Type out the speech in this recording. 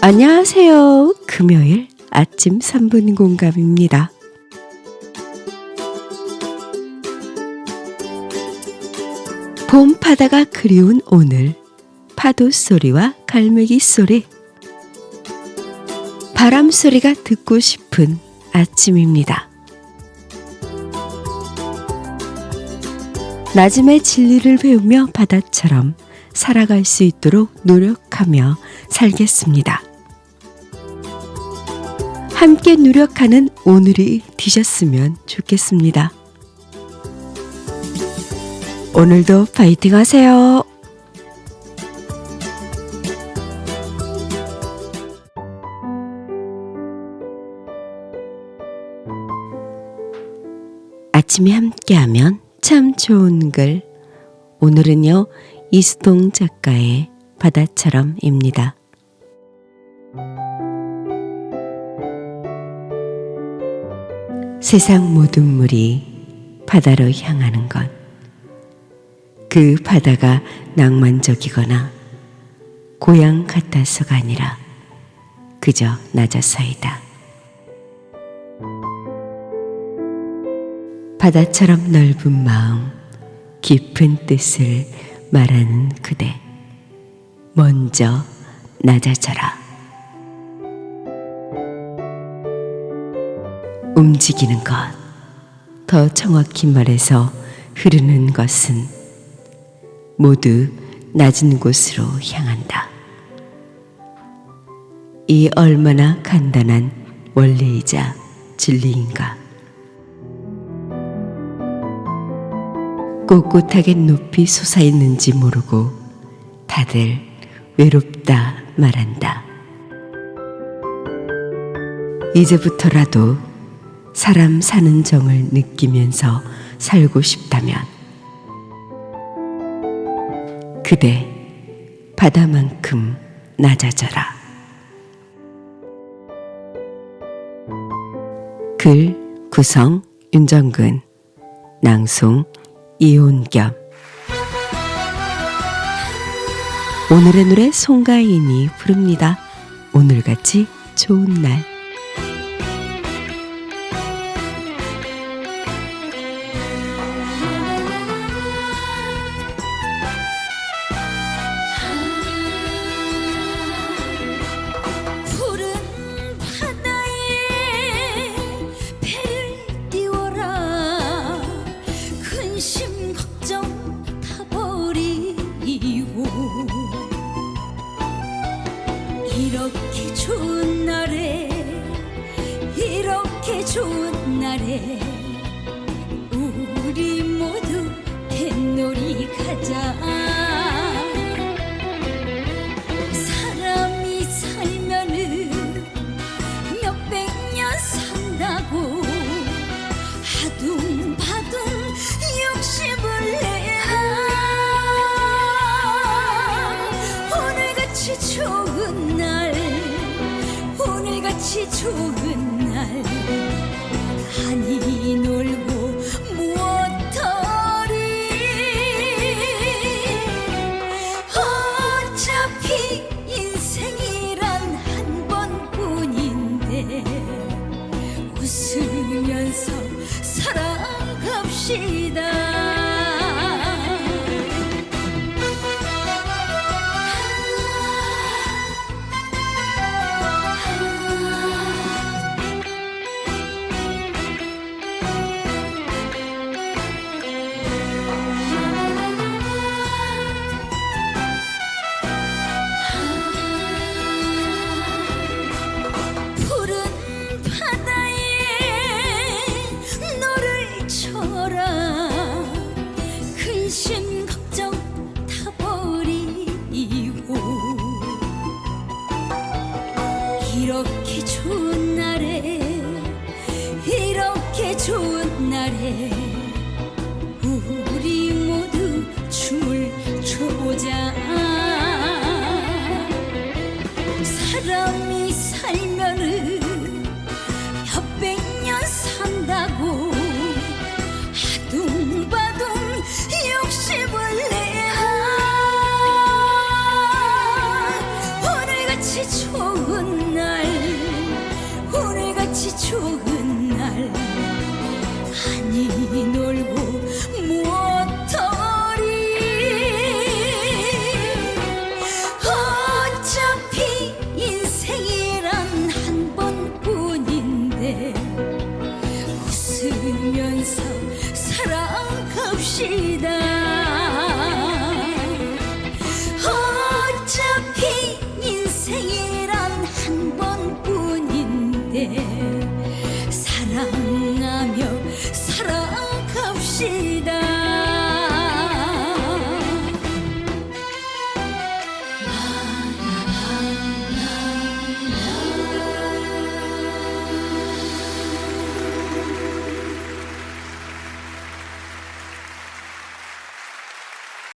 안녕하세요. 금요일 아침 3분 공감입니다. 봄 바다가 그리운 오늘 파도 소리와 갈매기 소리 바람 소리가 듣고 싶은 아침입니다. 낮음의 진리를 배우며 바다처럼 살아갈 수 있도록 노력하며 살겠습니다. 함께 노력하는 오늘이 되셨으면 좋겠습니다. 오늘도 파이팅 하세요. 아침에 함께하면 참 좋은 글. 오늘은요, 이수동 작가의 바다처럼입니다. 세상 모든 물이 바다로 향하는 것. 그 바다가 낭만적이거나 고향 같아서가 아니라 그저 낮아서이다. 바다처럼 넓은 마음, 깊은 뜻을 말하는 그대. 먼저 낮아져라. 움직이는 것, 더 정확히 말해서 흐르는 것은 모두 낮은 곳으로 향한다. 이 얼마나 간단한 원리이자 진리인가. 꼿꼿하게 높이 솟아있는지 모르고 다들 외롭다 말한다. 이제부터라도 사람 사는 정을 느끼면서 살고 싶다면 그대 바다만큼 낮아져라. 글 구성 윤정근 낭송 이온겸 오늘의 노래 송가인이 부릅니다. 오늘같이 좋은 날 이렇게 좋은 날에 이렇게 좋은 날에 같이 좋은 날. 한이 놀고 무엇하리 어차피 인생이란 한 번뿐인데 웃으면서 살아갑시다 이렇게 좋은 날에 이렇게 좋은 날에 우리 모두 춤을 춰보자. 사람이 살면은 몇백 년 산다고 하둥바둥 욕심을 내라 오늘같이 좋은 좋은 날. 아니 놀고 모터리 어차피 인생이란 한 번뿐인데 웃으면서 사랑합시다.